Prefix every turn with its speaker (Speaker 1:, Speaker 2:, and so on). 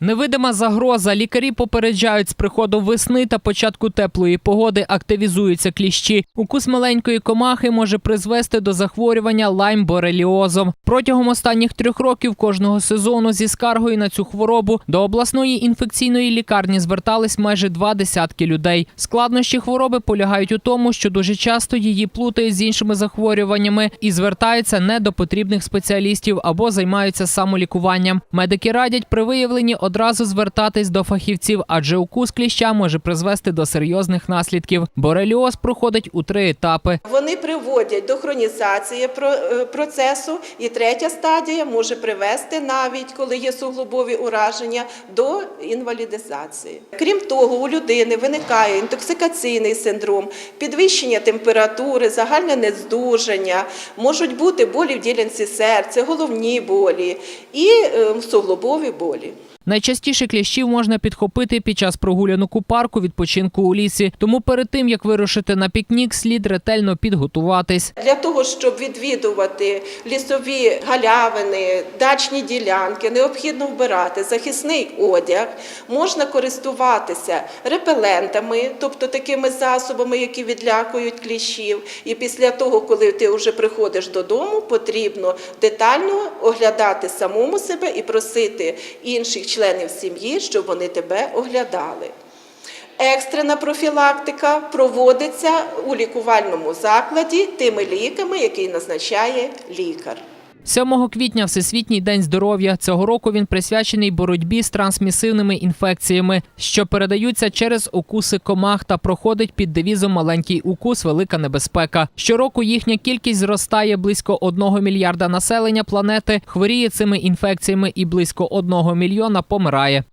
Speaker 1: Невидима загроза. Лікарі попереджають з приходу весни та початку теплої погоди активізуються кліщі. Укус маленької комахи може призвести до захворювання лайм-бореліозом. Протягом останніх трьох років кожного сезону зі скаргою на цю хворобу до обласної інфекційної лікарні звертались майже два десятки людей. Складнощі хвороби полягають у тому, що дуже часто її плутають з іншими захворюваннями і звертаються не до потрібних спеціалістів або займаються самолікуванням. Медики радять при виявленні одразу звертатись до фахівців, адже укус кліща може призвести до серйозних наслідків. Бореліоз проходить у три етапи.
Speaker 2: Вони приводять до хронізації е, процесу, і третя стадія може привести навіть, коли є суглобові ураження, до інвалідизації. Крім того, у людини виникає інтоксикаційний синдром, підвищення температури, загальне нездужання, можуть бути болі в ділянці серця, головні болі і е, суглобові болі.
Speaker 1: Найчастіше кліщів можна підхопити під час прогулянок у парку, відпочинку у лісі. Тому перед тим як вирушити на пікнік, слід ретельно підготуватись.
Speaker 2: Для того, щоб відвідувати лісові галявини, дачні ділянки, необхідно вбирати захисний одяг, можна користуватися репелентами, тобто такими засобами, які відлякують кліщів. І після того, коли ти вже приходиш додому, потрібно детально оглядати самому себе і просити інших членів сім'ї, щоб вони тебе оглядали. Екстрена профілактика проводиться у лікувальному закладі тими ліками, які назначає лікар.
Speaker 1: 7 квітня Всесвітній день здоров'я. Цього року він присвячений боротьбі з трансмісивними інфекціями, що передаються через укуси комах та проходить під девізом Маленький укус, велика небезпека. Щороку їхня кількість зростає близько 1 мільярда населення планети. Хворіє цими інфекціями і близько 1 мільйона помирає.